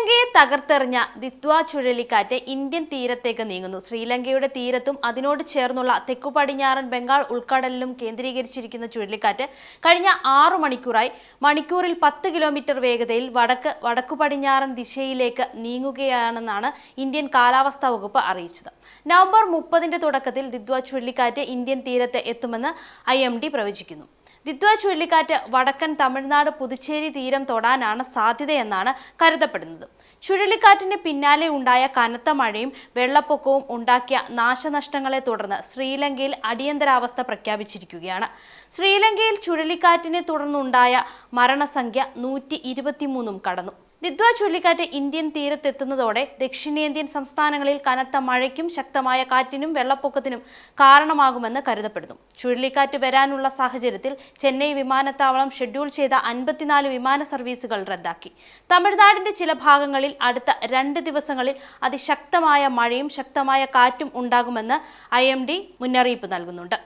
ശ്രീലങ്കയെ തകർത്തെറിഞ്ഞ ദിത്വ ചുഴലിക്കാറ്റ് ഇന്ത്യൻ തീരത്തേക്ക് നീങ്ങുന്നു. ശ്രീലങ്കയുടെ തീരത്തും അതിനോട് ചേർന്നുള്ള തെക്കു പടിഞ്ഞാറൻ ബംഗാൾ ഉൾക്കടലിലും കേന്ദ്രീകരിച്ചിരിക്കുന്ന ചുഴലിക്കാറ്റ് കഴിഞ്ഞ ആറു മണിക്കൂറായി മണിക്കൂറിൽ പത്ത് കിലോമീറ്റർ വേഗതയിൽ വടക്ക് വടക്കു പടിഞ്ഞാറൻ ദിശയിലേക്ക് നീങ്ങുകയാണെന്നാണ് ഇന്ത്യൻ കാലാവസ്ഥാ വകുപ്പ് അറിയിച്ചത്. നവംബർ മുപ്പതിന്റെ തുടക്കത്തിൽ ദിത്വ ചുഴലിക്കാറ്റ് ഇന്ത്യൻ തീരത്ത് എത്തുമെന്ന് ഐ പ്രവചിക്കുന്നു. ദിത്വ ചുഴലിക്കാറ്റ് വടക്കൻ തമിഴ്നാട് പുതുച്ചേരി തീരം തൊടാനാണ് സാധ്യതയെന്നാണ് കരുതപ്പെടുന്നത്. ചുഴലിക്കാറ്റിന് പിന്നാലെ ഉണ്ടായ കനത്ത മഴയും വെള്ളപ്പൊക്കവും ഉണ്ടാക്കിയ നാശനഷ്ടങ്ങളെ തുടർന്ന് ശ്രീലങ്കയിൽ അടിയന്തരാവസ്ഥ പ്രഖ്യാപിച്ചിരിക്കുകയാണ്. ശ്രീലങ്കയിൽ ചുഴലിക്കാറ്റിനെ തുടർന്നുണ്ടായ മരണസംഖ്യ നൂറ്റി ഇരുപത്തിമൂന്നും കടന്നു. ദിദ്വ ചുഴലിക്കാറ്റ് ഇന്ത്യൻ തീരത്തെത്തുന്നതോടെ ദക്ഷിണേന്ത്യൻ സംസ്ഥാനങ്ങളിൽ കനത്ത മഴയ്ക്കും ശക്തമായ കാറ്റിനും വെള്ളപ്പൊക്കത്തിനും കാരണമാകുമെന്ന് കരുതപ്പെടുന്നു. ചുഴലിക്കാറ്റ് വരാനുള്ള സാഹചര്യത്തിൽ ചെന്നൈ വിമാനത്താവളം ഷെഡ്യൂൾ ചെയ്ത അൻപത്തിനാല് വിമാന സർവീസുകൾ റദ്ദാക്കി. തമിഴ്നാടിന്റെ ചില ഭാഗങ്ങളിൽ അടുത്ത രണ്ട് ദിവസങ്ങളിൽ അതിശക്തമായ മഴയും ശക്തമായ കാറ്റും ഉണ്ടാകുമെന്ന് ഐ മുന്നറിയിപ്പ് നൽകുന്നുണ്ട്.